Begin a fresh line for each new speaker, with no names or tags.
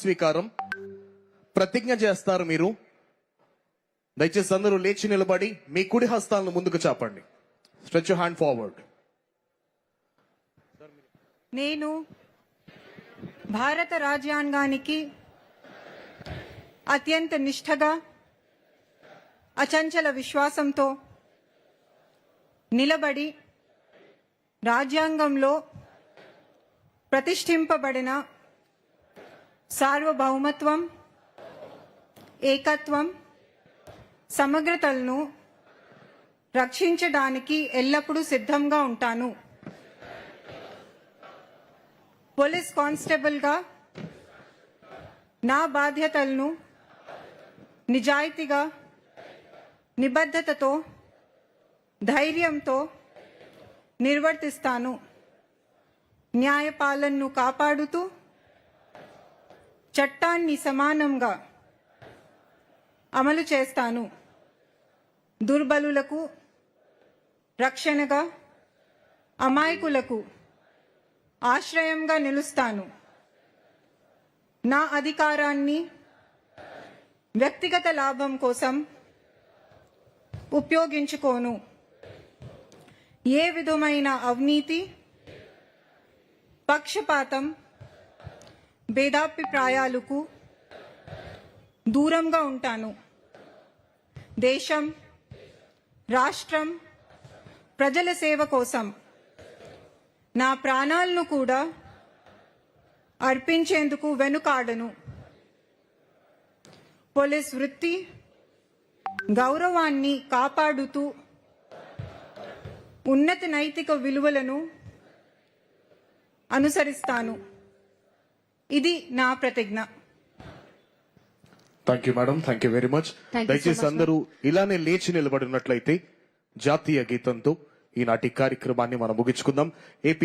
స్వీకారం ప్రతిజ్ఞ చేస్తారు మీరు. దయచేసి అందరూ లేచి నిలబడి మీ కుడి హస్తాలను ముందుకు చాపండి. స్ట్రెచ్ హ్యాండ్ ఫార్వర్డ్
నేను భారత రాజ్యాంగానికి అత్యంత నిష్ఠగా అచంచల విశ్వాసంతో నిలబడి రాజ్యాంగంలో ప్రతిష్ఠింపబడిన సార్వభౌమత్వం ఏకత్వం సమగ్రతలను రక్షించడానికి ఎల్లప్పుడూ సిద్ధంగా ఉంటాను. పోలీస్ కానిస్టేబుల్గా నా బాధ్యతలను నిజాయితీగా నిబద్ధతతో ధైర్యంతో నిర్వర్తిస్తాను. న్యాయపాలనను కాపాడుతూ చట్టాన్ని సమానంగా అమలు చేస్తాను. దుర్బలులకు రక్షణగా అమాయకులకు ఆశ్రయంగా నిలుస్తాను. నా అధికారాన్ని వ్యక్తిగత లాభం కోసం ఉపయోగించుకోను. ఏ విధమైన అవినీతి పక్షపాతం భేదాభిప్రాయాలకు దూరంగా ఉంటాను. దేశం రాష్ట్రం ప్రజల సేవ కోసం నా ప్రాణాలను కూడా అర్పించేందుకు వెనుకాడను. పోలీస్ వృత్తి గౌరవాన్ని కాపాడుతూ ఉన్నత నైతిక విలువలను అనుసరిస్తాను. ఇది నా ప్రతిజ్ఞ.
Thank you madam thank you very much దయచేసి అందరూ ఇలానే లేచి నిలబడినట్లయితే జాతీయ గీతంతో ఈనాటి కార్యక్రమాన్ని మనం ముగించుకుందాం. ఏపీ